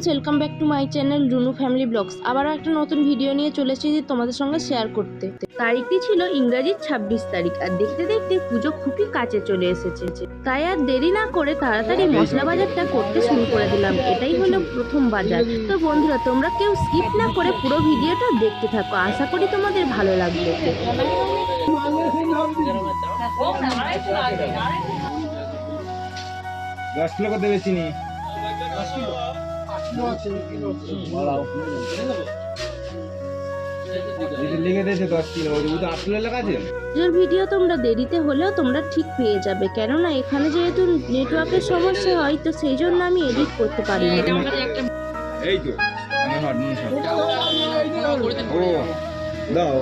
Friends welcome back to my channel Runu family blogs আবারও একটা নতুন ভিডিও নিয়ে চলে এসেছি তোমাদের সঙ্গে শেয়ার করতে। তারিখটি ছিল ইংরাজির ছাব্বিশ তারিখ, আর দেখতে দেখতে পুজো খুবই কাছে চলে এসেছে। তাই আর দেরি না করে তাড়াতাড়ি মশলা বাজারটা করতে শুরু করে দিলাম। এটাই হলো প্রথম বাজার। তো বন্ধুরা, তোমরা কেউ স্কিপ না করে পুরো ভিডিওটা দেখতে থাকো। আশা করি তোমাদের ভালো লাগবে। দশ কিলো করতে বেশি নি লিখে দিয়েছে দশ কিলো ওই তো আট কিলো লেখা আছে পুজোর ভিডিও তোমরা দেরিতে হলেও তোমরা ঠিক পেয়ে যাবে কেননা এখানে যেহেতু নেটওয়ার্কের সমস্যা হয় তো সেই জন্য আমি এডিট করতে পারি না এই তো আমার। ও দাও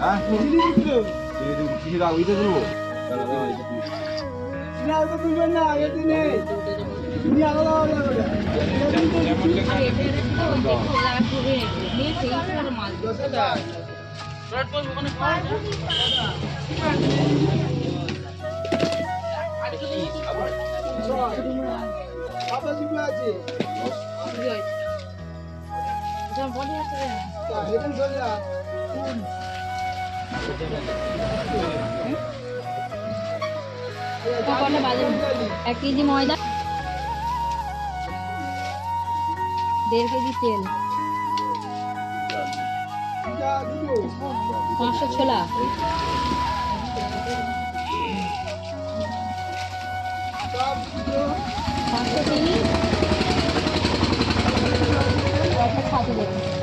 হ্যাঁ তো কিছু দাও এক কেজি ময়দা। দেড় কেজি তেল। পাঁচশো ছোলা। পাঁচশো চিনি দেবেন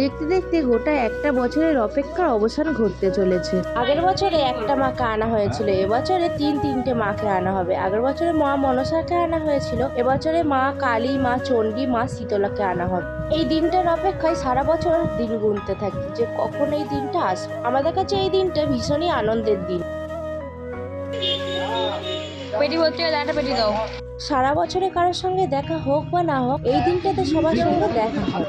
দেখতে দেখতে গোটা একটা বছরের অপেক্ষার অবসান ঘটতে চলেছে। আগের বছরে একটা মাকে আনা হয়েছিল এবছরে তিন তিনটে মাকে আনা হবে। আগের বছরে মা মনসাকে আনা হয়েছিল এবছরে মা কালী মা চণ্ডী মা শীতলাকে আনা হবে। এই দিনটার অপেক্ষায় সারা বছর দিন গুনতে থাকি যে কখন এই দিনটা আসবে। আমাদের কাছে এই দিনটা ভীষণই আনন্দের দিন। পেটি ভর্তি একটা পেটি দাও। সারা বছরে কারোর সঙ্গে দেখা হোক বা না হোক এই দিনটাতে সবার সঙ্গে দেখা হয়।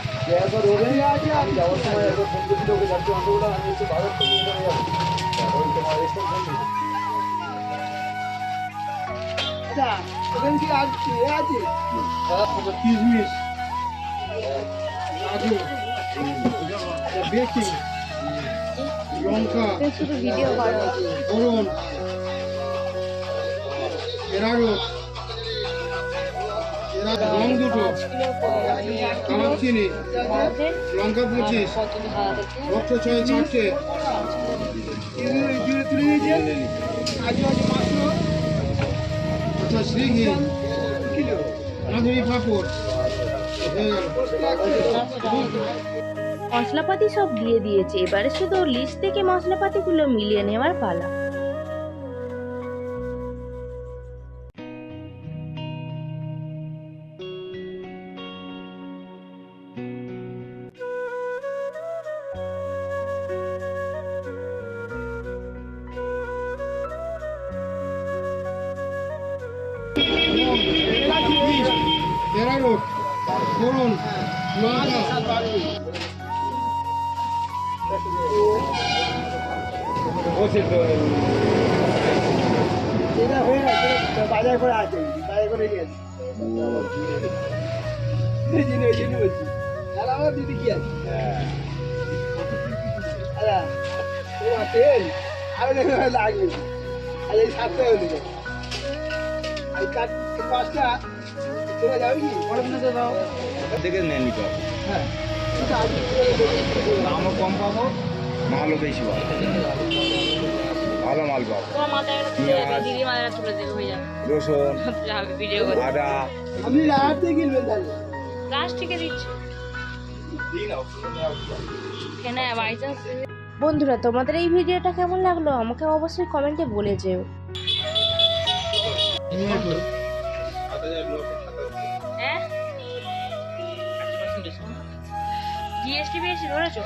দেওয়ার পর ওরে আমি সময় একবার ফোন করছিল ওকে যাচ্ছি অন্ধগুলো আমি একটু বাজার থেকে নিয়ে যাব তারপরে তোমার রেস্টুরেন্ট ফোন দিল ওখানে আর কি আছে? লঙ্কা রং দুটো। চিনি। লঙ্কা পঁচিশ। ছয় চারটে। আচ্ছা শ্রীঘি মশলাপাতি সব দিয়ে দিয়েছে। এবারে শুধু লিস্ট থেকে মশলাপাতিগুলো মিলিয়ে নেওয়ার পালা। এরারোট ফোড়ন লঙ্কা গেছে বাজার করে আছে বাজার করে গেছে দিদি কি আছে? আচ্ছা তেল? আরও লাগবে। আর, এই সাতটা হয়ে দিবে এই চার পাঁচটা দেখে নেন নিতে হবে। হ্যাঁ। দামও কম পাবো মালও বেশি পাবো। ভালো মাল পাবো। হয়ে রসুন যাবে ভিডিও করে। আদা। আপনি রাতে কিনবেন তাহলে। প্লাস্টিকে দিচ্ছে। বাই চান্স বন্ধুরা তোমাদের এই ভিডিওটা কেমন লাগল? আমাকে অবশ্যই কমেন্টে বলে যেও। জিএসটি বিএসটি ধরেছো?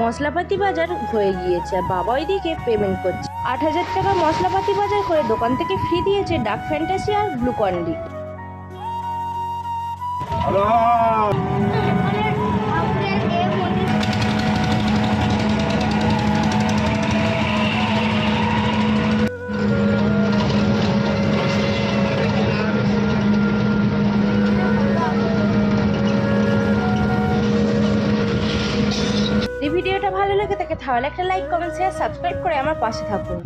মশলাপাতি বাজার হয়ে গিয়েছে বাবা ওইদিকে পেমেন্ট করছে। আট হাজার টাকা মশলাপাতি বাজার করে দোকান থেকে ফ্রি দিয়েছে ডাক ফ্যান্টাসি আর গ্লুকন্ডি ভালো লাগলে লাইক কমেন্ট শেয়ার সাবস্ক্রাইব করে আমার পাশে থাকুন।